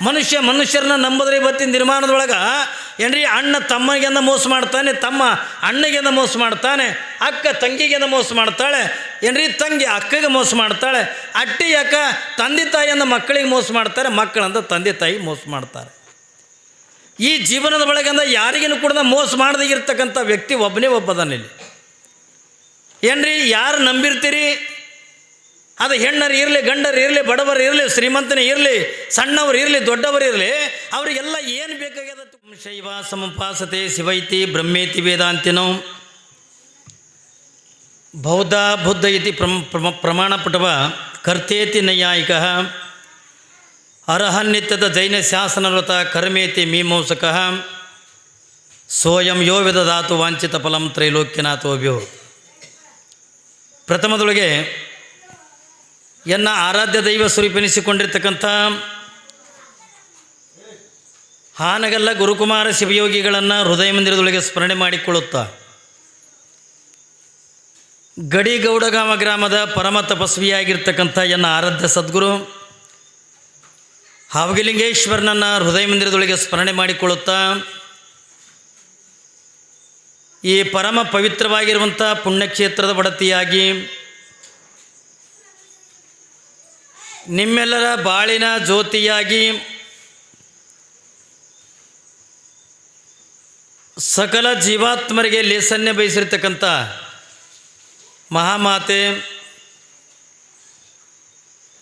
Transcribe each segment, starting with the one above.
ಮನುಷ್ಯ ಮನುಷ್ಯರನ್ನ ನಂಬುದ್ರೆ ಇವತ್ತಿನ ನಿರ್ಮಾಣದೊಳಗೆ ಏನ್ರಿ, ಅಣ್ಣ ತಮ್ಮಗೆಂದ ಮೋಸ ಮಾಡ್ತಾನೆ, ತಮ್ಮ ಅಣ್ಣಗೆಂದ ಮೋಸ ಮಾಡ್ತಾನೆ, ಅಕ್ಕ ತಂಗಿಗೆಂದ ಮೋಸ ಮಾಡ್ತಾಳೆ, ಏನ್ರಿ, ತಂಗಿ ಅಕ್ಕಗೆ ಮೋಸ ಮಾಡ್ತಾಳೆ, ಅಟ್ಟಿ ಅಕ್ಕ ತಂದೆ ತಾಯಿಯಿಂದ ಮಕ್ಕಳಿಗೆ ಮೋಸ ಮಾಡ್ತಾರೆ, ಮಕ್ಕಳಂದ ತಂದೆ ತಾಯಿ ಮೋಸ ಮಾಡ್ತಾರೆ. ಈ ಜೀವನದ ಒಳಗಿಂದ ಯಾರಿಗೇನು ಕೂಡ ಮೋಸ ಮಾಡದೇ ಇರ್ತಕ್ಕಂಥ ವ್ಯಕ್ತಿ ಒಬ್ಬನೇ ಒಬ್ಬದನಿಲ್ಲಿ. ಏನ್ರಿ, ಯಾರು ನಂಬಿರ್ತೀರಿ? ಅದು ಹೆಣ್ಣರು ಇರಲಿ, ಗಂಡರು ಇರಲಿ, ಬಡವರು ಇರಲಿ ಶ್ರೀಮಂತನೇ ಇರಲಿ, ಸಣ್ಣವರು ಇರಲಿ, ದೊಡ್ಡವರು ಇರಲಿ, ಅವರಿಗೆಲ್ಲ ಏನು ಬೇಕಾಗ್ಯದ ಶೈವ ಸಮಪಾಸತೆ ಶಿವೈತಿ ಬ್ರಹ್ಮೇತಿ ವೇದಾಂತಿನೋ. ಬೌದ್ಧ, ಬುದ್ಧ ಇತಿ ಪ್ರಮ ಪ್ರಮ ಪ್ರಮಾಣಪಟವ ಕರ್ತೇತಿ ನೈಯಾಯಿಕ. ಅರ್ಹನ್ನಿತ್ಯದ ಜೈನ ಶಾಸನವೃತ ಕರ್ಮೇತಿ ಮೀಮಾಂಸಕ. ಸೋಯಂ ಯೋ ವಿಧದಾತು ವಾಂಚಿತ ಫಲಂ ತ್ರೈಲೋಕ್ಯನಾಥೋಭ್ಯೋ. ಪ್ರಥಮದೊಳಗೆ ಎನ್ನ ಆರಾಧ್ಯ ದೈವ ಸ್ವರೂಪೆನಿಸಿಕೊಂಡಿರ್ತಕ್ಕಂಥ ಹಾನಗಲ್ಲ ಗುರುಕುಮಾರ ಶಿವಯೋಗಿಗಳನ್ನು ಹೃದಯ ಮಂದಿರದೊಳಗೆ ಸ್ಮರಣೆ ಮಾಡಿಕೊಳ್ಳುತ್ತಾ ಗಡಿಗೌಡಗಾಮ ಗ್ರಾಮದ ಪರಮ ತಪಸ್ವಿಯಾಗಿರ್ತಕ್ಕಂಥ ಎನ್ನ ಆರಾಧ್ಯ ಸದ್ಗುರು ಹಾವಗಿಲಿಂಗೇಶ್ವರನನ್ನು ಹೃದಯ ಮಂದಿರದೊಳಗೆ ಸ್ಮರಣೆ ಮಾಡಿಕೊಳ್ಳುತ್ತಾ ಈ ಪರಮ ಪವಿತ್ರವಾಗಿರುವಂಥ ಪುಣ್ಯಕ್ಷೇತ್ರದ ಬಡತಿಯಾಗಿ ನಿಮ್ಮೆಲ್ಲರ ಬಾಳಿನ ಜ್ಯೋತಿಯಾಗಿ ಸಕಲ ಜೀವಾತ್ಮರಿಗೆ ಲೇಸನ್ಯ ಬಯಸಿರ್ತಕ್ಕಂಥ ಮಹಾಮಾತೆ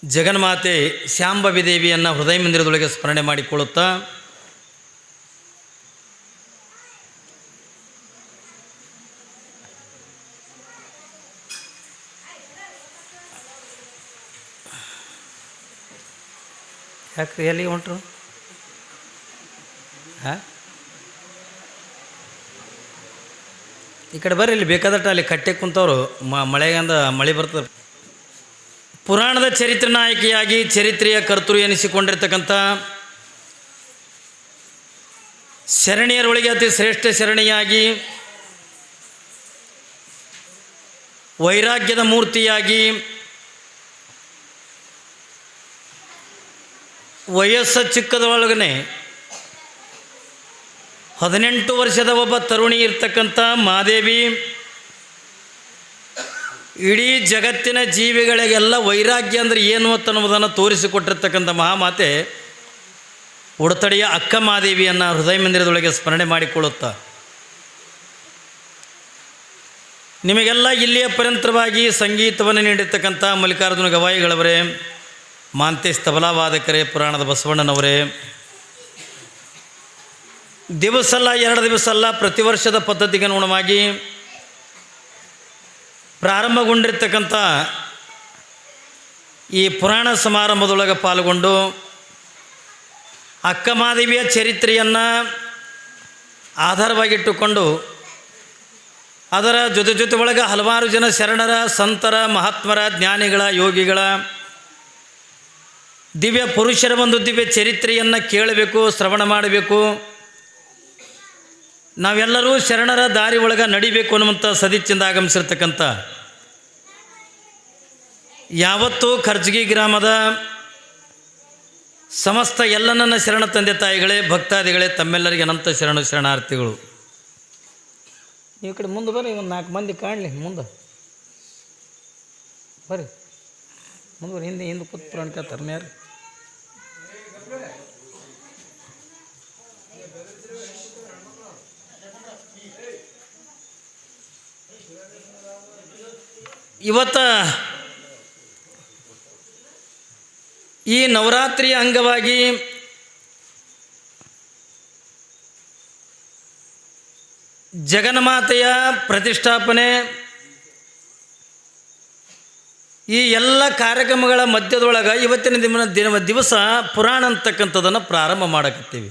ಜಗನ್ಮಾತೆ ಶಾಂಭವಿ ದೇವಿಯನ್ನು ಹೃದಯ ಮಂದಿರದೊಳಗೆ ಸ್ಮರಣೆ ಮಾಡಿಕೊಳ್ಳುತ್ತಾ ಯಾಕ್ರಿ, ಎಲ್ಲಿ ಹೊಂಟ್ರು? ಹಾಂ? ಈ ಕಡೆ ಬರ್ರಿ, ಇಲ್ಲಿ ಬೇಕಾದಟ್ಟ ಅಲ್ಲಿ ಕಟ್ಟೆ ಕುಂತವರು. ಮ, ಮಳೆಗಂದ ಮಳೆ ಬರ್ತದೆ. ಪುರಾಣದ ಚರಿತ್ರೆ ನಾಯಕಿಯಾಗಿ ಚರಿತ್ರೆಯ ಕರ್ತೃ ಎನಿಸಿಕೊಂಡಿರ್ತಕ್ಕಂಥ ಶರಣಿಯರೊಳಗೆ ಅತಿ ಶ್ರೇಷ್ಠ ಶರಣಿಯಾಗಿ, ವೈರಾಗ್ಯದ ಮೂರ್ತಿಯಾಗಿ ವಯಸ್ಸು ಚಿಕ್ಕದೊಳಗನೆ ಹದಿನೆಂಟು ವರ್ಷದ ಒಬ್ಬ ತರುಣಿ ಇರ್ತಕ್ಕಂಥ ಮಾದೇವಿ, ಇಡೀ ಜಗತ್ತಿನ ಜೀವಿಗಳಿಗೆಲ್ಲ ವೈರಾಗ್ಯ ಅಂದರೆ ಏನು ಅನ್ನೋದನ್ನು ತೋರಿಸಿಕೊಟ್ಟಿರ್ತಕ್ಕಂಥ ಮಹಾಮಾತೆ ಉಡತಡಿಯ ಅಕ್ಕ ಮಾದೇವಿಯನ್ನು ಹೃದಯ ಮಂದಿರದೊಳಗೆ ಸ್ಮರಣೆ ಮಾಡಿಕೊಳ್ಳುತ್ತಾ. ನಿಮಗೆಲ್ಲ ಇಲ್ಲಿಯ ಪರ್ಯಂತರವಾಗಿ ಸಂಗೀತವನ್ನು ನೀಡಿರ್ತಕ್ಕಂಥ ಮಲ್ಲಿಕಾರ್ಜುನ ಗವಾಯಿಗಳವರೇ ಮಾಂತೇಶ್ ತಬಲಾವಾದಕರೇ, ಪುರಾಣದ ಬಸವಣ್ಣನವರೇ. ದಿವಸ ಅಲ್ಲ ಎರಡು ದಿವಸ ಅಲ್ಲ ಪ್ರತಿ ವರ್ಷದ ಪದ್ಧತಿಗೆ ಅನುಗುಣವಾಗಿ ಪ್ರಾರಂಭಗೊಂಡಿರ್ತಕ್ಕಂಥ ಈ ಪುರಾಣ ಸಮಾರಂಭದೊಳಗೆ ಪಾಲ್ಗೊಂಡು ಅಕ್ಕಮಾದೇವಿಯ ಚರಿತ್ರೆಯನ್ನು ಆಧಾರವಾಗಿಟ್ಟುಕೊಂಡು ಅದರ ಜೊತೆ ಜೊತೆ ಒಳಗೆ ಹಲವಾರು ಜನ ಶರಣರ, ಸಂತರ, ಮಹಾತ್ಮರ, ಜ್ಞಾನಿಗಳ, ಯೋಗಿಗಳ ದಿವ್ಯ ಪುರುಷರ ಒಂದು ದಿವ್ಯ ಚರಿತ್ರೆಯನ್ನು ಕೇಳಬೇಕು, ಶ್ರವಣ ಮಾಡಬೇಕು. ನಾವೆಲ್ಲರೂ ಶರಣರ ದಾರಿ ಒಳಗೆ ನಡಿಬೇಕು ಅನ್ನುವಂಥ ಸದಿಚ್ಚಿಂದ ಆಗಮಿಸಿರ್ತಕ್ಕಂಥ ಯಾವತ್ತೂ ಖರ್ಜಗಿ ಗ್ರಾಮದ ಸಮಸ್ತ ಎಲ್ಲ ನನ್ನ ಶರಣ ತಂದೆ ತಾಯಿಗಳೇ, ಭಕ್ತಾದಿಗಳೇ, ತಮ್ಮೆಲ್ಲರಿಗೆ ಅನಂತ ಶರಣ ಶರಣಾರ್ಥಿಗಳು. ನೀವು ಕಡೆ ಮುಂದೆ ಬರ್ರಿ, ಒಂದು ನಾಲ್ಕು ಮಂದಿ ಕಾಣಲಿ ಮುಂದೆ. ಬರ್ರಿ. ಮುಂದೆ ಬರ್ರಿ, ಹಿಂದೆ ಹಿಂದೆ ಕೂತ್ ಪುರಾಣ ಯಾರು ಇವತ್ತ ಈ ನವರಾತ್ರಿಯ ಅಂಗವಾಗಿ ಜಗನ್ಮಾತೆಯ ಪ್ರತಿಷ್ಠಾಪನೆ, ಈ ಎಲ್ಲ ಕಾರ್ಯಕ್ರಮಗಳ ಮಧ್ಯದೊಳಗೆ ಇವತ್ತಿನ ದಿನ ದಿನ ದಿವಸ ಪುರಾಣ ಅಂತಕ್ಕಂಥದ್ದನ್ನು ಪ್ರಾರಂಭ ಮಾಡಕತ್ತೀವಿ.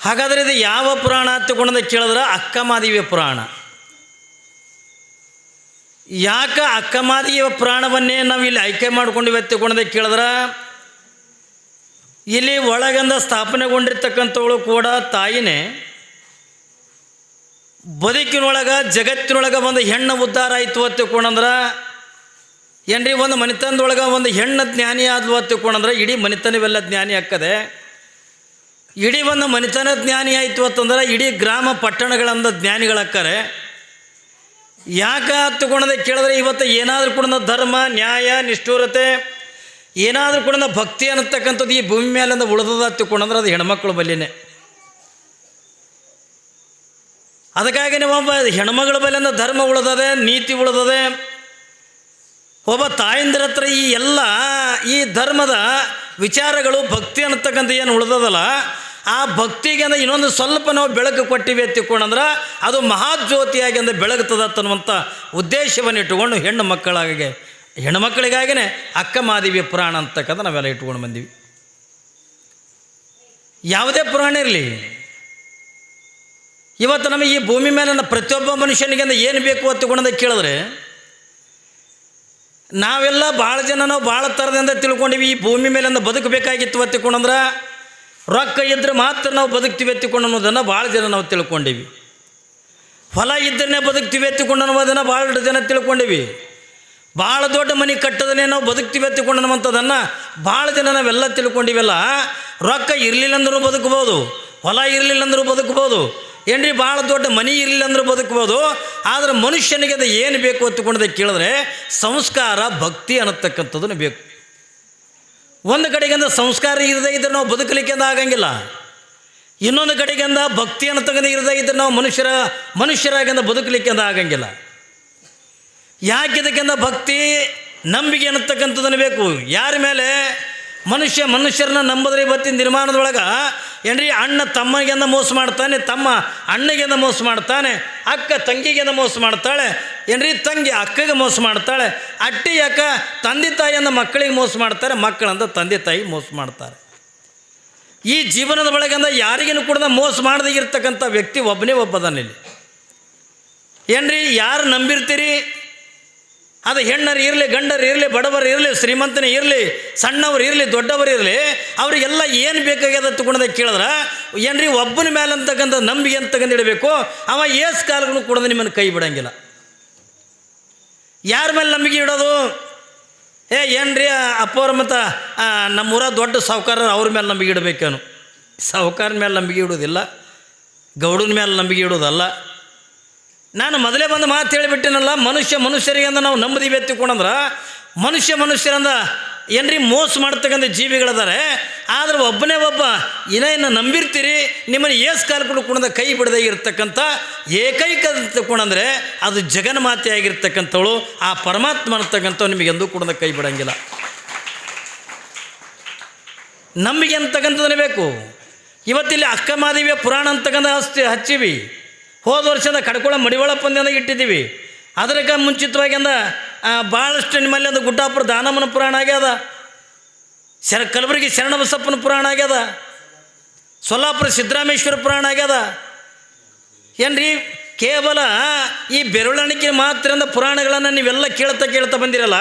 ಹಾಗಾದರೆ ಇದು ಯಾವ ಪುರಾಣ ತಗೊಂಡದ ಕೇಳಿದ್ರೆ ಅಕ್ಕಮಾದೇವಿಯ ಪುರಾಣ. ಯಾಕ ಅಕ್ಕಮಾದಿಯ ಪ್ರಾಣವನ್ನೇ ನಾವು ಇಲ್ಲಿ ಆಯ್ಕೆ ಮಾಡಿಕೊಂಡು ತಗೊಂಡದೆ ಕೇಳಿದ್ರೆ? ಇಲ್ಲಿ ಒಳಗಂದ ಸ್ಥಾಪನೆಗೊಂಡಿರ್ತಕ್ಕಂಥವಳು ಕೂಡ ತಾಯಿನೇ. ಬದುಕಿನೊಳಗೆ, ಜಗತ್ತಿನೊಳಗೆ ಒಂದು ಹೆಣ್ಣು ಉದ್ಧಾರ ಆಯಿತು ಅಂತ ತಿಳ್ಕೊಂಡಂದ್ರೆ, ಏನ್ರಿ ಒಂದು ಮನಿತನದೊಳಗೆ ಒಂದು ಹೆಣ್ಣು ಜ್ಞಾನಿ ಆದ್ವು ಅಂತ ತಿಳ್ಕೊಂಡ್ರೆ ಇಡೀ ಮನೆತನವೆಲ್ಲ ಜ್ಞಾನಿ ಹಾಕದೆ ಇಡೀ ಒಂದು ಮನಿತನ ಜ್ಞಾನಿ ಆಯಿತು ಅಂತಂದ್ರೆ, ಇಡೀ ಗ್ರಾಮ ಪಟ್ಟಣಗಳಂದ ಜ್ಞಾನಿಗಳಾಕ್ಕಾರೆ. ಯಾಕೆ ತಗೊಂಡದೆ ಕೇಳಿದ್ರೆ ಇವತ್ತು ಏನಾದರೂ ಕೂಡ ಧರ್ಮ, ನ್ಯಾಯ, ನಿಷ್ಠೂರತೆ, ಏನಾದರೂ ಕೂಡ ಭಕ್ತಿ ಅನ್ನತಕ್ಕಂಥದ್ದು ಈ ಭೂಮಿ ಮೇಲಿಂದ ಉಳಿದದ ತಿಳ್ಕೊಂಡ್ರೆ ಅದು ಹೆಣ್ಮಕ್ಳು ಬಲ್ಲಿನೇ. ಅದಕ್ಕಾಗಿ ಒಬ್ಬ ಹೆಣ್ಮಗಳ ಬಲ್ಲಿಂದ ಧರ್ಮ ಉಳಿದದೆ, ನೀತಿ ಉಳಿದದೆ, ಒಬ್ಬ ತಾಯಂದ್ರ ಹತ್ರ ಈ ಎಲ್ಲ ಈ ಧರ್ಮದ ವಿಚಾರಗಳು, ಭಕ್ತಿ ಅನ್ನತಕ್ಕಂಥ ಏನು ಉಳಿದದಲ್ಲ ಆ ಭಕ್ತಿಗೆ ಅಂದರೆ ಇನ್ನೊಂದು ಸ್ವಲ್ಪ ನಾವು ಬೆಳಕು ಕೊಟ್ಟಿವೆ ತಿಳ್ಕೊಂಡಂದ್ರೆ ಅದು ಮಹಾಜ್ಯೋತಿಯಾಗಿ ಅಂದರೆ ಬೆಳಗ್ತದ ಅನ್ನುವಂಥ ಉದ್ದೇಶವನ್ನು ಇಟ್ಟುಕೊಂಡು ಹೆಣ್ಣು ಮಕ್ಕಳಾಗೆ, ಹೆಣ್ಣು ಮಕ್ಕಳಿಗಾಗಿನೇ ಅಕ್ಕ ಮಾದೇವಿ ಪುರಾಣ ಅಂತಕ್ಕಂಥ ನಾವೆಲ್ಲ ಇಟ್ಕೊಂಡು ಬಂದೀವಿ. ಯಾವುದೇ ಪುರಾಣ ಇರಲಿ. ಇವತ್ತು ನಮಗೆ ಈ ಭೂಮಿ ಮೇಲೆ ಪ್ರತಿಯೊಬ್ಬ ಮನುಷ್ಯನಿಗೆ ಏನು ಬೇಕು ಅಂತ ಕೇಳಿದ್ರೆ, ನಾವೆಲ್ಲ ಭಾಳ ಜನ ನಾವು ಭಾಳ ಥರದಿಂದ ತಿಳ್ಕೊಂಡಿವಿ ಈ ಭೂಮಿ ಮೇಲಿಂದ ಬದುಕಬೇಕಾಗಿತ್ತು ಅಂತ ತಿಳ್ಕೊಂಡ್ರೆ ರೊಕ್ಕ ಇದ್ರೆ ಮಾತ್ರ ನಾವು ಬದುಕ್ತೀವಿ ಎತ್ತಿಕೊಂಡು ಅನ್ನೋದನ್ನು ಭಾಳ ಜನ ನಾವು ತಿಳ್ಕೊಂಡಿವಿ. ಹೊಲ ಇದ್ದರೆ ಬದುಕ್ತೀವಿ ಎತ್ತಿಕೊಂಡು ಅನ್ನೋದನ್ನು ಭಾಳ ಜನ ತಿಳ್ಕೊಂಡಿವಿ. ಭಾಳ ದೊಡ್ಡ ಮನೆ ಕಟ್ಟದನೇ ನಾವು ಬದುಕ್ತೀವಿ ಎತ್ತಿಕೊಂಡು ಅನ್ನುವಂಥದ್ದನ್ನು ಭಾಳ ಜನ ನಾವೆಲ್ಲ ತಿಳ್ಕೊಂಡಿವೆಲ್ಲ. ರೊಕ್ಕ ಇರಲಿಲ್ಲ ಅಂದರೂ ಬದುಕ್ಬೋದು, ಹೊಲ ಇರಲಿಲ್ಲ ಅಂದರೂ ಬದುಕ್ಬೋದು, ಏನ್ರಿ ಭಾಳ ದೊಡ್ಡ ಮನೆ ಇರಲಿಲ್ಲ ಅಂದರೂ ಬದುಕ್ಬೋದು, ಆದರೆ ಮನುಷ್ಯನಿಗೆ ಅದು ಏನು ಬೇಕು ಅಂತಕೊಂಡದೆ ಕೇಳಿದ್ರೆ ಸಂಸ್ಕಾರ, ಭಕ್ತಿ ಅನ್ನತಕ್ಕಂಥದ್ದನ್ನು ಬೇಕು. ಒಂದು ಕಡೆಗಿಂದ ಸಂಸ್ಕಾರ ಇರದೇ ಇದ್ರೆ ನಾವು ಬದುಕಲಿಕ್ಕೆ ಆಗಂಗಿಲ್ಲ. ಇನ್ನೊಂದು ಕಡೆಗಿಂದ ಭಕ್ತಿ ಅನ್ನತಕ್ಕಂಥ ಇರದೇ ಇದ್ರೆ ನಾವು ಮನುಷ್ಯರ, ಮನುಷ್ಯರಾಗಿಂದ ಬದುಕಲಿಕ್ಕೆ ಆಗಂಗಿಲ್ಲ. ಯಾಕಿದಕ್ಕಿಂತ ಭಕ್ತಿ ನಂಬಿಕೆ ಅನ್ನತಕ್ಕಂಥದ್ದನ್ನು ಬೇಕು? ಯಾರ ಮೇಲೆ? ಮನುಷ್ಯ ಮನುಷ್ಯರನ್ನ ನಂಬದ್ರೆ ಇವತ್ತಿನ ನಿರ್ಮಾಣದೊಳಗೆ ಏನ್ರಿ, ಅಣ್ಣ ತಮ್ಮಗೆಂದ ಮೋಸ ಮಾಡ್ತಾನೆ, ತಮ್ಮ ಅಣ್ಣಗೆಂದ ಮೋಸ ಮಾಡ್ತಾನೆ, ಅಕ್ಕ ತಂಗಿಗೆಂದ ಮೋಸ ಮಾಡ್ತಾಳೆ, ಏನ್ರಿ, ತಂಗಿ ಅಕ್ಕಗೆ ಮೋಸ ಮಾಡ್ತಾಳೆ, ಅಟ್ಟಿ ಅಕ್ಕ ತಂದೆ ತಾಯಿಯಿಂದ ಮಕ್ಕಳಿಗೆ ಮೋಸ ಮಾಡ್ತಾರೆ, ಮಕ್ಕಳಂದ ತಂದೆ ತಾಯಿ ಮೋಸ ಮಾಡ್ತಾರೆ. ಈ ಜೀವನದ ಒಳಗಂದ ಯಾರಿಗೂ ಕೂಡ ಮೋಸ ಮಾಡದೇ ಇರ್ತಕ್ಕಂಥ ವ್ಯಕ್ತಿ ಒಬ್ಬನೇ ಒಬ್ಬದನಲ್ಲಿ. ಏನ್ರಿ, ಯಾರು ನಂಬಿರ್ತೀರಿ? ಅದು ಹೆಣ್ಣರು ಇರಲಿ, ಗಂಡರು ಇರಲಿ, ಬಡವರು ಇರಲಿ, ಶ್ರೀಮಂತನೇ ಇರಲಿ, ಸಣ್ಣವರು ಇರಲಿ, ದೊಡ್ಡವರು ಇರಲಿ, ಅವರಿಗೆಲ್ಲ ಏನು ಬೇಕಾಗ್ಯದ ತಗೊಂಡದ ಕೇಳಿದ್ರೆ, ಏನ್ರಿ ಒಬ್ಬನ ಮೇಲೆ ಅಂತಕ್ಕಂಥ ನಂಬಿಕೆ ಅಂತಕ್ಕಂಥ ಇಡಬೇಕು, ಅವ ಏಸ್ ಕಾಲಗಳು ಕೂಡ ನಿಮ್ಮನ್ನು ಕೈ ಬಿಡಂಗಿಲ್ಲ. ಯಾರ ಮೇಲೆ ನಂಬಿಕೆ ಇಡೋದು? ಏ, ಏನ್ರಿ ಅಪ್ಪವ್ರ ಮತ್ತು ನಮ್ಮೂರ ದೊಡ್ಡ ಸಾಹುಕಾರ ಅವ್ರ ಮೇಲೆ ನಂಬಿಕೆ ಇಡಬೇಕೇನು? ಸಾಹುಕಾರ ಮೇಲೆ ನಂಬಿಕೆ ಇಡೋದಿಲ್ಲ ಗೌಡನ ಮೇಲೆ ನಂಬಿಕೆ ಇಡೋದಲ್ಲ ನಾನು ಮೊದಲೇ ಬಂದು ಮಾತು ಹೇಳಿಬಿಟ್ಟಿನಲ್ಲ, ಮನುಷ್ಯ ಮನುಷ್ಯರಿಗೆ ಅಂದ್ರೆ ನಾವು ನಂಬದಿವಿ ಎತ್ತಿಕೊಂಡಂದ್ರೆ ಮನುಷ್ಯ ಮನುಷ್ಯರಂದ ಏನ್ರಿ ಮೋಸ ಮಾಡ್ತಕ್ಕಂಥ ಜೀವಿಗಳಿದ್ದಾರೆ ಆದ್ರೆ ಒಬ್ಬನೇ ಒಬ್ಬ, ಇನ್ನ ನಂಬಿರ್ತೀರಿ, ನಿಮ್ಮನ್ನು ಏಸ್ ಕೂಡ ಕುಣದ ಕೈ ಬಿಡದೇ ಇರ್ತಕ್ಕಂಥ ಏಕೈಕ ತಗೊಂಡಂದ್ರೆ ಅದು ಜಗನ್ಮಾತೆ ಆಗಿರ್ತಕ್ಕಂಥವಳು, ಆ ಪರಮಾತ್ಮ ಅಂತಕ್ಕಂಥವು ನಿಮಗೆಂದೂ ಕುಣದ ಕೈ ಬಿಡಂಗಿಲ್ಲ. ನಂಬಿಕೆ ಅಂತಕ್ಕಂಥದ್ದನ್ನೇ ಬೇಕು. ಇವತ್ತಿಲ್ಲಿ ಅಕ್ಕಮಾದೇವಿಯ ಪುರಾಣ ಅಂತಕ್ಕಂಥ ಹಚ್ಚಿ ಹಚ್ಚಿವಿ. ಹೋದ ವರ್ಷದ ಕಡ್ಕೊಳ ಮಡಿವಾಳ ಪಂದ್ಯದ ಇಟ್ಟಿದ್ದೀವಿ. ಅದಕ್ಕೆ ಮುಂಚಿತವಾಗಿ ಅಂದ ಭಾಳಷ್ಟು ನಿಮ್ಮಲ್ಲಿ ಅದು ಗುಡ್ಡಾಪುರ ದಾನಮ್ಮನ ಪುರಾಣ ಆಗ್ಯದ. ಶರ, ಕಲಬುರಗಿ ಶರಣಬಸಪ್ಪನ ಪುರಾಣ ಆಗ್ಯದ. ಸೊಲ್ಲಾಪುರ ಸಿದ್ದರಾಮೇಶ್ವರ ಪುರಾಣ ಆಗ್ಯದ. ಏನ್ರಿ, ಕೇವಲ ಈ ಬೆರಳಣಿಕೆ ಮಾತ್ರದಿಂದ ಪುರಾಣಗಳನ್ನು ನೀವೆಲ್ಲ ಕೇಳ್ತಾ ಕೇಳ್ತಾ ಬಂದಿರಲ್ಲ.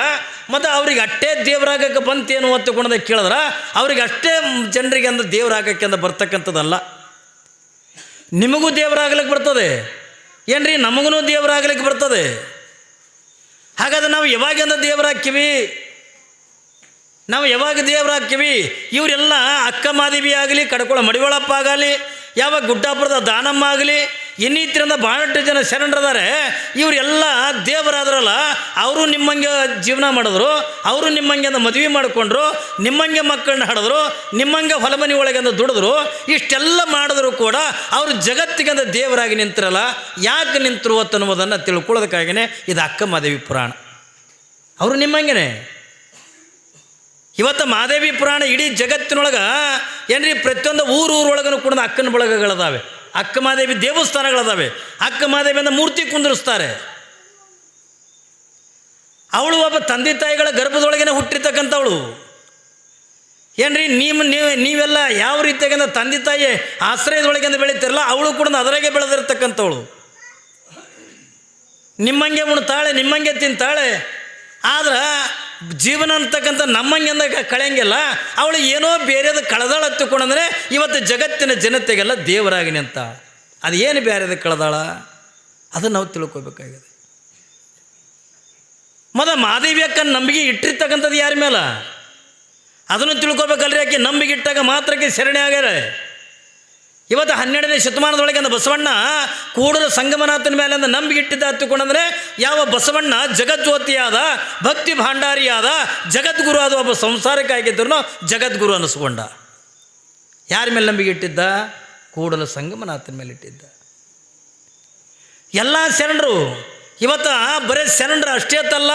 ಮತ್ತು ಅವ್ರಿಗೆ ಅಷ್ಟೇ ದೇವರಾಗಕ್ಕೆ ಬಂತೇನು ಅಂತ ತಗೊಂಡದ ಕೇಳಿದ್ರೆ, ಅವ್ರಿಗೆ ಅಷ್ಟೇ ಜನರಿಗೆ ಅಂದ ದೇವರಾಗಕ್ಕೆ ಅಂದ ಬರ್ತಕ್ಕಂಥದ್ದಲ್ಲ. ನಿಮಗೂ ದೇವರಾಗ್ಲಿಕ್ಕೆ ಬರ್ತದೆ. ಏನ್ರಿ ನಮಗೂ ದೇವರಾಗ್ಲಿಕ್ಕೆ ಬರ್ತದೆ. ಹಾಗಾದ್ರೆ ನಾವು ಯಾವಾಗಿಂದ ದೇವರಾಗ್ತೀವಿ? ನಾವು ಯಾವಾಗ ದೇವರಾಗ್ತೀವಿ? ಇವರೆಲ್ಲ ಅಕ್ಕ ಮಾದೇವಿ ಆಗಲಿ, ಕಡ್ಕೊಳ ಮಡಿವಳಪ್ಪ ಆಗಲಿ, ಯಾವಾಗ ಗುಡ್ಡಾಪುರದ ದಾನಮ್ಮ ಆಗಲಿ ಇನ್ನಿತರಿಂದ ಭಾಳಷ್ಟು ಜನ ಶರಣರದಾರೆ ಇವರೆಲ್ಲ ದೇವರಾದ್ರಲ್ಲ, ಅವರು ನಿಮ್ಮಂಗೆ ಜೀವನ ಮಾಡಿದ್ರು, ಅವರು ನಿಮ್ಮಂಗೆ ಅಂದ ಮದುವೆ ಮಾಡಿಕೊಂಡ್ರು, ನಿಮ್ಮಂಗೆ ಮಕ್ಕಳನ್ನ ಹಡಿದ್ರು, ನಿಮ್ಮಂಗೆ ಹೊಲಮನೆ ಒಳಗೆಂದ ದುಡಿದ್ರು, ಇಷ್ಟೆಲ್ಲ ಮಾಡಿದ್ರು ಕೂಡ ಅವರು ಜಗತ್ತಿಗೆಂದ ದೇವರಾಗಿ ನಿಂತಿರಲ್ಲ. ಯಾಕೆ ನಿಂತರು ಅನ್ನುವುದನ್ನು ತಿಳ್ಕೊಳ್ಳೋದಕ್ಕಾಗಿಯೇ ಇದು ಅಕ್ಕ ಮಾದೇವಿ ಪುರಾಣ. ಅವರು ನಿಮ್ಮಂಗೆನೆ. ಇವತ್ತು ಮಾದೇವಿ ಪುರಾಣ ಇಡೀ ಜಗತ್ತಿನೊಳಗೆ ಏನ್ರಿ ಪ್ರತಿಯೊಂದು ಊರು ಊರೊಳಗನು ಕೂಡ ಅಕ್ಕನ ಬಳಗಗಳದಾವೆ. ಅಕ್ಕ ಮಾದೇವಿ ದೇವಸ್ಥಾನಗಳದಾವೆ. ಅಕ್ಕ ಮೂರ್ತಿ ಕುಂದಿರಿಸ್ತಾರೆ. ಅವಳು ಒಬ್ಬ ತಂದೆ ತಾಯಿಗಳ ಗರ್ಭದೊಳಗೇನೆ ಹುಟ್ಟಿರ್ತಕ್ಕಂಥವಳು. ಏನ್ರಿ ನಿಮ್ಮ ನೀವು, ನೀವೆಲ್ಲ ಯಾವ ರೀತಿಯಾಗಿಂದ ತಂದೆ ತಾಯಿ ಆಶ್ರಯದೊಳಗಿಂದ ಬೆಳೀತಿರಲ್ಲ, ಅವಳು ಕೂಡ ಅದರಾಗೆ ಬೆಳೆದಿರ್ತಕ್ಕಂಥವಳು. ನಿಮ್ಮಂಗೆ ಉಣ್ತಾಳೆ, ನಿಮ್ಮಂಗೆ ತಿಂತಾಳೆ. ಆದ್ರೆ ಜೀವನ ಅಂತಕ್ಕಂಥ ನಮ್ಮಂಗೆಂದ ಕಳೆಯಂಗಿಲ್ಲ. ಅವಳು ಏನೋ ಬೇರೆದು ಕಳೆದಾಳ ಹತ್ತಿಕೊಂಡಂದ್ರೆ ಇವತ್ತು ಜಗತ್ತಿನ ಜನತೆಗೆಲ್ಲ ದೇವರಾಗಿ ನಿಂತ ಅದು ಏನು ಬೇರೆದು ಕಳೆದಾಳ? ಅದನ್ನು ನಾವು ತಿಳ್ಕೊಬೇಕಾಗಿದೆ. ಮೊದ ಮಾದೇವಿ ಅಕ್ಕ ನಂಬಿಕೆ ಇಟ್ಟಿರ್ತಕ್ಕಂಥದ್ದು ಯಾರ ಮೇಲೆ? ಅದನ್ನು ತಿಳ್ಕೊಬೇಕಲ್ರಿ ಆಕೆ. ನಂಬಿಕೆ ಇಟ್ಟಾಗ ಮಾತ್ರಕ್ಕೆ ಶರಣೆ ಆಗ್ಯಾರ. ಇವತ್ತು ಹನ್ನೆರಡನೇ ಶತಮಾನದೊಳಗೆ ಅಂದ ಬಸವಣ್ಣ ಕೂಡಲ ಸಂಗಮನಾಥನ ಮೇಲೆ ಅಂದ ನಂಬಿಕೆ ಇಟ್ಟಿದ್ದ ಹತ್ತುಕೊಂಡಂದ್ರೆ ಯಾವ ಬಸವಣ್ಣ ಜಗಜ್ಯೋತಿಯಾದ ಭಕ್ತಿ ಭಾಂಡಾರಿಯಾದ, ಜಗದ್ಗುರು ಆದ ಒಬ್ಬ ಸಂಸಾರಕ್ಕಾಗಿದ್ದರೂ ಜಗದ್ಗುರು ಅನ್ನಿಸ್ಕೊಂಡ. ಯಾರ ಮೇಲೆ ನಂಬಿಕೆ ಇಟ್ಟಿದ್ದ ಕೂಡಲ ಸಂಗಮನಾಥನ ಮೇಲೆ ಇಟ್ಟಿದ್ದ. ಎಲ್ಲ ಶರಣರು, ಇವತ್ತು ಬರೀ ಶರಣರು ಅಷ್ಟೇ ಅತ್ತಲ್ಲ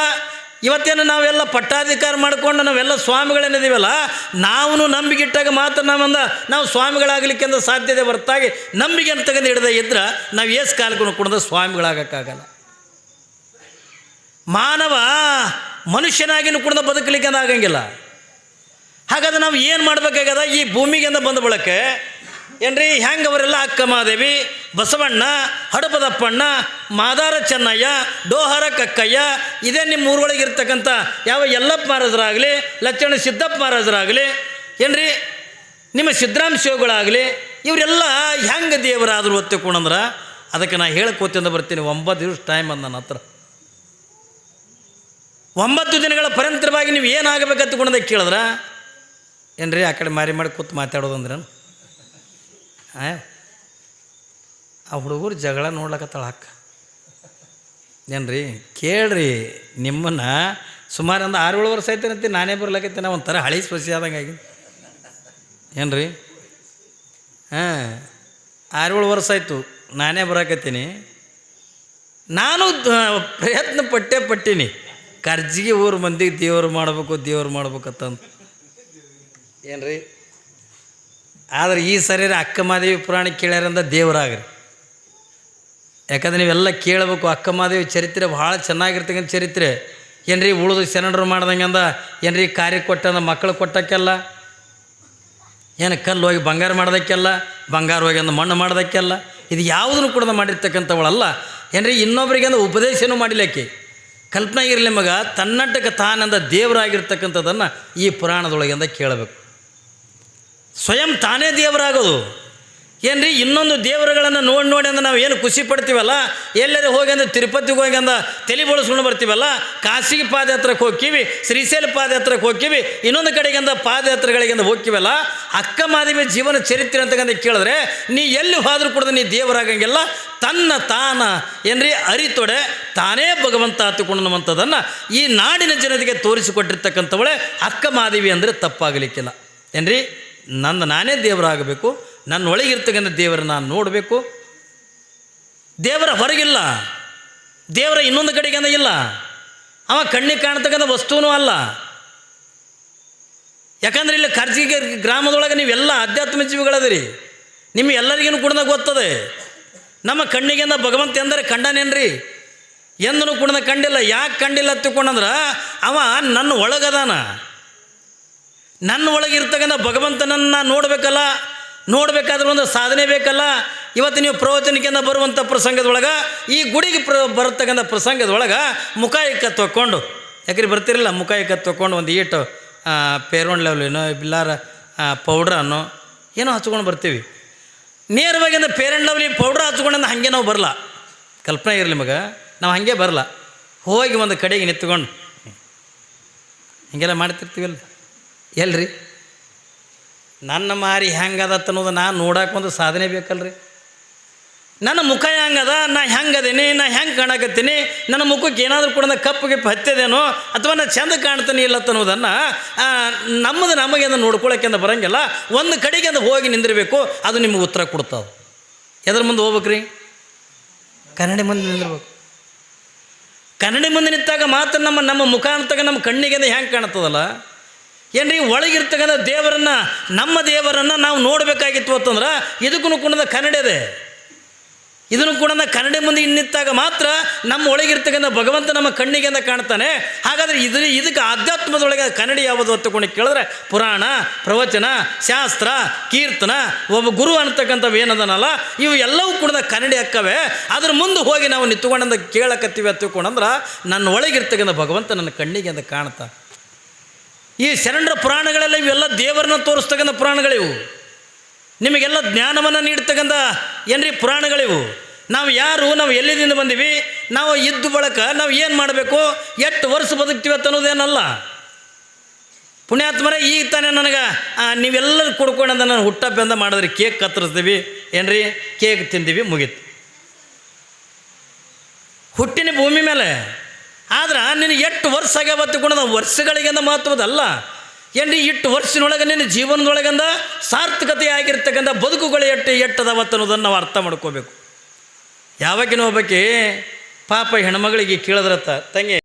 ಇವತ್ತೇನು ನಾವೆಲ್ಲ ಪಟ್ಟಾಧಿಕಾರ ಮಾಡ್ಕೊಂಡು ನಾವೆಲ್ಲ ಸ್ವಾಮಿಗಳೇನಿದ್ದೀವಲ್ಲ ನಾವು ನಂಬಿಕೆ ಇಟ್ಟಾಗ ಮಾತ್ರ ನಾವಂದ, ನಾವು ಸ್ವಾಮಿಗಳಾಗಲಿಕ್ಕೆ ಅಂತ ಸಾಧ್ಯತೆ ಹೊರತಾಗಿ ನಂಬಿಕೆ ಅಂತ ತಗೊಂಡು ಹಿಡ್ದೆ ಇದ್ರೆ ನಾವು ಏಸ್ ಕಾಲಕ್ಕೂ ಕುಡ್ದ ಸ್ವಾಮಿಗಳಾಗಕ್ಕಾಗಲ್ಲ. ಮಾನವ ಮನುಷ್ಯನಾಗಿನೂ ಕುಡ್ದ ಬದುಕಲಿಕ್ಕೆ ಆಗಂಗಿಲ್ಲ ಹಾಗಾದ್ರೆ ನಾವು ಏನು ಮಾಡ್ಬೇಕಾಗ್ಯದ? ಈ ಭೂಮಿಗೆಂದ ಬಂದ ಬಳಕೆ ಏನ್ರಿ? ಹೆಂಗೆ ಅವರೆಲ್ಲ ಅಕ್ಕ ಮಾದೇವಿ? ಬಸವಣ್ಣ, ಹಡಪದಪ್ಪಣ್ಣ, ಮಾದಾರ ಚೆನ್ನಯ್ಯ, ಡೋಹರ ಕಕ್ಕಯ್ಯ, ಇದೇ ನಿಮ್ಮ ಊರೊಳಗೆ ಇರ್ತಕ್ಕಂಥ ಯಾವ ಯಲ್ಲಪ್ಪ ಮಹಾರಾಜರಾಗಲಿ ಲಕ್ಷ್ಮಣ ಸಿದ್ದಪ್ಪ ಮಹಾರಾಜರಾಗಲಿ, ಏನ್ರಿ? ನಿಮ್ಮ ಸಿದ್ದರಾಮ ಶಿವಗಳಾಗಲಿ ಇವರೆಲ್ಲ ಹೆಂಗೆ ದೇವರಾದರು ಒತ್ತಿಕೊಂಡಂದ್ರೆ ಅದಕ್ಕೆ ನಾ ಹೇಳ್ಕೋತಿಂದ ಬರ್ತೀನಿ. ಒಂಬತ್ತು ದಿವಸ ಟೈಮ್ ಅಂದ ನನ್ನ ಹತ್ರ. ಒಂಬತ್ತು ದಿನಗಳ ಪರಂತರವಾಗಿ ನೀವು ಏನಾಗಬೇಕಂತ ಕೇಳಿದ್ರ? ಏನ್ರಿ? ಆ ಕಡೆ ಮಾರಿ ಮಾಡಿ ಕೂತು ಮಾತಾಡೋದಂದ್ರೆ ಆ ಹುಡುಗರು ಜಗಳ ನೋಡ್ಲಕತ್ತಾಳ ಅಕ್ಕ ಏನ್ರಿ, ಕೇಳ್ರಿ, ನಿಮ್ಮನ್ನು ಸುಮಾರು ಒಂದು ಆರು ಏಳು ವರ್ಷ ಆಯ್ತೇನಂತ ನಾನೇ ಬರ್ಲಕತ್ತೇನೆ, ಒಂಥರ ಹಳಿ ಸ್ಪಸಿ ಆದಂಗಾಗಿ ಏನ್ರಿ? ಹಾಂ ಆರು ಏಳು ವರ್ಷ ಆಯಿತು, ನಾನೇ ಬರಕತ್ತೀನಿ. ನಾನು ಪ್ರಯತ್ನ ಪಟ್ಟೇ ಪಟ್ಟೀನಿ. ಕರ್ಜಿಗೆ ಊರು ಮಂದಿಗೆ ದೇವ್ರು ಮಾಡಬೇಕು, ದೇವ್ರು ಮಾಡ್ಬೇಕತ್ತಂತ ಏನ್ರಿ? ಆದ್ರೆ ಈ ಸರಿ ಅಕ್ಕ ಮಹಾದೇವಿ ಪುರಾಣ ಕೇಳ್ಯಾರಂದ ದೇವರಾಗ್ರಿ. ಯಾಕಂದ್ರೆ ನೀವೆಲ್ಲ ಕೇಳಬೇಕು, ಅಕ್ಕ ಮಹಾದೇವಿ ಚರಿತ್ರೆ ಭಾಳ ಚೆನ್ನಾಗಿರ್ತಕ್ಕಂಥ ಚರಿತ್ರೆ. ಏನ್ರಿ ಉಳಿದು ಶರಣರು ಮಾಡ್ದಂಗಂದ ಏನ್ರಿ ಕಾರ್ಯ ಕೊಟ್ಟಂದ, ಮಕ್ಕಳು ಕೊಟ್ಟಕ್ಕೆಲ್ಲ? ಏನು ಕಲ್ಲು ಹೋಗಿ ಬಂಗಾರ ಮಾಡೋದಕ್ಕೆಲ್ಲ, ಬಂಗಾರ ಹೋಗಿ ಅಂದ ಮಣ್ಣು ಮಾಡೋದಕ್ಕೆಲ್ಲ? ಇದು ಯಾವುದನ್ನು ಕೂಡ ಮಾಡಿರ್ತಕ್ಕಂಥವಳಲ್ಲ. ಏನ್ರಿ ಇನ್ನೊಬ್ಬರಿಗೆ ಅಂದ್ರೆ ಉಪದೇಶನೂ ಮಾಡಿಲ್ಲಕ್ಕೆ ಕಲ್ಪನೆ ಇರಲಿ ಮಗ ತನ್ನಟ್ಟಕ್ಕೆ ತಾನಂದ ದೇವರಾಗಿರ್ತಕ್ಕಂಥದ್ದನ್ನು ಈ ಪುರಾಣದೊಳಗಿಂದ ಕೇಳಬೇಕು. ಸ್ವಯಂ ತಾನೇ ದೇವರಾಗೋದು. ಏನ್ರಿ, ಇನ್ನೊಂದು ದೇವರುಗಳನ್ನು ನೋಡಿ ನೋಡಿ ಅಂದ್ರೆ ನಾವು ಏನು ಖುಷಿ ಪಡ್ತೀವಲ್ಲ? ಎಲ್ಲರೂ ಹೋಗಿ ಅಂದ್ರೆ ತಿರುಪತಿಗೆ ಹೋಗಿ ಅಂದ ತಲೆ ಬಳಸ್ಕೊಂಡು ಬರ್ತೀವಲ್ಲ? ಖಾಸಗಿ ಪಾದಯಾತ್ರಕ್ಕೆ ಹೋಗ್ತೀವಿ, ಶ್ರೀಶೈಲ ಪಾದಯಾತ್ರಕ್ಕೆ ಹೋಗ್ತೀವಿ, ಇನ್ನೊಂದು ಕಡೆಗೆ ಅಂದ ಪಾದಯಾತ್ರೆಗಳಿಗೆಂದ ಹೋಗ್ತೀವಲ್ಲ? ಅಕ್ಕ ಮಾದೇವಿ ಜೀವನ ಚರಿತ್ರೆ ಅಂತಕ್ಕಂಥ ಕೇಳಿದ್ರೆ, ನೀ ಎಲ್ಲಿ ಹೋದ್ರೂ ಕೂಡ ನೀ ದೇವರಾಗಂಗಿಲ್ಲ. ತನ್ನ ತಾನ, ಏನ್ರಿ, ಅರಿತೊಡೆ ತಾನೇ ಭಗವಂತ ಹತ್ತುಕೊಂಡಂಥದ್ದನ್ನು ಈ ನಾಡಿನ ಜನತೆಗೆ ತೋರಿಸಿಕೊಟ್ಟಿರ್ತಕ್ಕಂಥವಳೆ ಅಕ್ಕ ಮಾದೇವಿ ಅಂದರೆ ತಪ್ಪಾಗಲಿಕ್ಕಿಲ್ಲ. ಏನ್ರಿ? ನಂದು ನಾನೇ ದೇವರಾಗಬೇಕು ನನ್ನ ಒಳಗಿರ್ತಕ್ಕಂಥ ದೇವರ ನಾನು ನೋಡಬೇಕು. ದೇವರ ಹೊರಗಿಲ್ಲ, ದೇವರ ಇನ್ನೊಂದು ಕಡೆಗೆ ಇಲ್ಲ. ಅವ ಕಣ್ಣಿಗೆ ಕಾಣ್ತಕ್ಕಂಥ ವಸ್ತುವೂ ಅಲ್ಲ. ಯಾಕಂದ್ರೆ ಇಲ್ಲಿ ಖರ್ಚಿಗೆ ಗ್ರಾಮದೊಳಗೆ ನೀವೆಲ್ಲ ಆಧ್ಯಾತ್ಮ ಜೀವಿಗಳದಿರಿ. ನಿಮ್ಮ ಎಲ್ಲರಿಗೂ ಕೂಡ ಗೊತ್ತದೆ? ನಮ್ಮ ಕಣ್ಣಿಗೆಂದ ಭಗವಂತ ಎಂದರೆ ಕಂಡನೇನ್ರಿ ಎಂದನು ಕೂಡ ಕಂಡಿಲ್ಲ. ಯಾಕೆ ಕಂಡಿಲ್ಲ ತಿಳ್ಕೊಂಡಂದ್ರೆ ಅವ ನನ್ನ ಒಳಗದಾನ. ನನ್ನ ಒಳಗಿರ್ತಕ್ಕಂಥ ಭಗವಂತನನ್ನು ನಾನು ನೋಡಬೇಕಲ್ಲ, ನೋಡಬೇಕಾದ್ರೆ ಒಂದು ಸಾಧನೆ ಬೇಕಲ್ಲ. ಇವತ್ತು ನೀವು ಪ್ರವಚನಕ್ಕಿಂತ ಬರುವಂಥ ಪ್ರಸಂಗದೊಳಗೆ, ಈ ಗುಡಿಗೆ ಪ್ರ, ಬರತಕ್ಕಂಥ ಪ್ರಸಂಗದೊಳಗೆ ಮುಖಾಯಿಕ ಇಕ್ಕ ತೊಗೊಂಡು ಯಾಕ್ರಿ ಬರ್ತಿರಲಿಲ್ಲ ಮುಖಾಯಿಕ ತೊಗೊಂಡು ಒಂದು ಈಟು ಪೇರೋಣ್ ಲೆವ್ಲಿನೋ ಬಿಲ್ಲಾರ ಪೌಡ್ರನ್ನು ಏನೋ ಹಚ್ಕೊಂಡು ಬರ್ತೀವಿ. ನೇರವಾಗಿ ಅಂದ್ರೆ ಪೇರೆಂಟ್ ಲವ್ಲಿ ಪೌಡ್ರ್ ಹಚ್ಕೊಂಡಂದ್ರೆ ಹಾಗೆ ನಾವು ಬರಲ್ಲ ಕಲ್ಪನೆ ಇರಲಿ ಮಗ, ನಾವು ಹಾಗೆ ಬರಲ್ಲ ಹೋಗಿ ಒಂದು ಕಡೆಗೆ ನಿಂತ್ಕೊಂಡು. ಹಿಂಗೆಲ್ಲ ಮಾಡ್ತಿರ್ತೀವಲ್ಲ ಎಲ್ರಿ? ನನ್ನ ಮಾರಿ ಹೆಂಗದತ್ತ ಅನ್ನೋದು ನಾನು ನೋಡಕ್ಕೆ ಒಂದು ಸಾಧನೆ ಬೇಕಲ್ರಿ? ನನ್ನ ಮುಖ ಹೆಂಗದ? ನಾ ಹೆಂಗದೇನಿ? ನಾ ಹೆಂಗೆ ಕಾಣಕತ್ತೀನಿ? ನನ್ನ ಮುಖಕ್ಕೆ ಏನಾದರೂ ಕೂಡ ಕಪ್ಪು ಗಿಪ್ಪು ಹತ್ತಿದೇನೋ? ಅಥವಾ ನಾನು ಚಂದ ಕಾಣ್ತೀನಿ ಇಲ್ಲ ಅನ್ನೋದನ್ನು ನಮ್ಮದು ನಮಗೆ ಅದನ್ನು ಅಂತ ಬರೋಂಗಿಲ್ಲ. ಒಂದು ಕಡೆಗೆ ಅದು ಹೋಗಿ ನಿಂದಿರಬೇಕು. ಅದು ನಿಮಗೆ ಉತ್ತರ ಕೊಡ್ತಾವೆ. ಎದ್ರ ಮುಂದೆ ಹೋಗ್ಬೇಕ್ರಿ? ಕನ್ನಡಿ ಮುಂದೆ ನಿಂದಿರ್ಬೇಕು. ಕನ್ನಡಿ ಮುಂದೆ ನಿಂತಾಗ ಮಾತ್ರ ನಮ್ಮ ನಮ್ಮ ಮುಖ ಅಂತಾಗ ನಮ್ಮ ಕಣ್ಣಿಗೆ ಹೆಂಗೆ ಕಾಣ್ತದಲ್ಲ? ಏನ್ರಿ, ಒಳಗಿರ್ತಕ್ಕಂಥ ದೇವರನ್ನು, ನಮ್ಮ ದೇವರನ್ನು ನಾವು ನೋಡಬೇಕಾಗಿತ್ತು ಅಂತಂದ್ರೆ ಇದಕ್ಕೂ ಕೂಡ ಕನ್ನಡ ಇದೆ. ಇದನ್ನು ಕೂಡ ಕನ್ನಡ ಮುಂದೆ ಇನ್ನಿತ್ತಾಗ ಮಾತ್ರ ನಮ್ಮ ಒಳಗಿರ್ತಕ್ಕಂಥ ಭಗವಂತ ನಮ್ಮ ಕಣ್ಣಿಗೆ ಅಂತ ಕಾಣ್ತಾನೆ. ಹಾಗಾದರೆ ಇದ್ರ, ಇದಕ್ಕೆ ಆಧ್ಯಾತ್ಮದೊಳಗೆ ಕನ್ನಡಿ ಯಾವುದು ಹೊತ್ತುಕೊಂಡು ಕೇಳಿದ್ರೆ ಪುರಾಣ, ಪ್ರವಚನ, ಶಾಸ್ತ್ರ, ಕೀರ್ತನ, ಒಬ್ಬ ಗುರು ಅಂತಕ್ಕಂಥವು ಏನದನಲ್ಲ, ಇವು ಎಲ್ಲವೂ ಕೂಡ ಕನ್ನಡಿ ಅಕ್ಕವೆ. ಅದ್ರ ಮುಂದೆ ಹೋಗಿ ನಾವು ನಿಂತ್ಕೊಂಡಂದ ಕೇಳಕತ್ತೀವಿ ಹತ್ತಿಕೊಂಡಂದ್ರೆ ನನ್ನ ಒಳಗಿರ್ತಕ್ಕಂಥ ಭಗವಂತ ನನ್ನ ಕಣ್ಣಿಗೆ ಅಂತ ಕಾಣ್ತಾ. ಈ ಶರಣರ ಪುರಾಣಗಳೆಲ್ಲ ಇವೆಲ್ಲ ದೇವರನ್ನ ತೋರಿಸ್ತಕ್ಕಂಥ ಪುರಾಣಗಳಿವು. ನಿಮಗೆಲ್ಲ ಜ್ಞಾನವನ್ನು ನೀಡ್ತಕ್ಕಂಥ ಏನ್ರಿ ಪುರಾಣಗಳಿವು? ನಾವು ಯಾರು, ನಾವು ಎಲ್ಲಿದಿಂದ ಬಂದೀವಿ? ನಾವು ಇದ್ದು ಬಳಕ ನಾವು ಏನು ಮಾಡಬೇಕು? ಎಷ್ಟು ವರ್ಷ ಬದುಕ್ತೀವಿ ಅಂತ ಅನ್ನೋದೇನಲ್ಲ. ಪುಣ್ಯಾತ್ಮರೇ ಈಗ ತಾನೇ ನನಗೆ ನೀವೆಲ್ಲರೂ ಕುಡ್ಕೊಂಡಂತ ನಾನು ಹುಟ್ಟಬ್ಬಂದ ಮಾಡಿದ್ರಿ. ಕೇಕ್ ಕತ್ತರಿಸ್ತೀವಿ. ಏನ್ರಿ? ಕೇಕ್ ತಿಂದೀವಿ, ಮುಗೀತು. ಹುಟ್ಟಿನ ಭೂಮಿ ಮೇಲೆ ಆದ್ರೆ ನಿನ್ನ ಎಷ್ಟು ವರ್ಷ ಗುಣದ ತಿಳ್ಕೊಂಡ ವರ್ಷಗಳಿಗೆಂದ ಮಹತ್ವದಲ್ಲ. ಏನ್ರಿ ಇಟ್ಟು ವರ್ಷನೊಳಗೆ ನಿನ್ನ ಜೀವನದೊಳಗಂದ ಸಾರ್ಥಕತೆ ಆಗಿರ್ತಕ್ಕಂಥ ಬದುಕುಗಳು ಎಟ್ಟು ಎಟ್ಟದವತ್ತು ಅನ್ನೋದನ್ನು ನಾವು ಅರ್ಥ ಮಾಡ್ಕೋಬೇಕು. ಯಾವಾಗಿನ ಒಬ್ಬಕ್ಕೆ ಪಾಪ ಹೆಣ್ಮಗಳಿಗೆ ಕೇಳಿದ್ರತ್ತ, ತಂಗಿ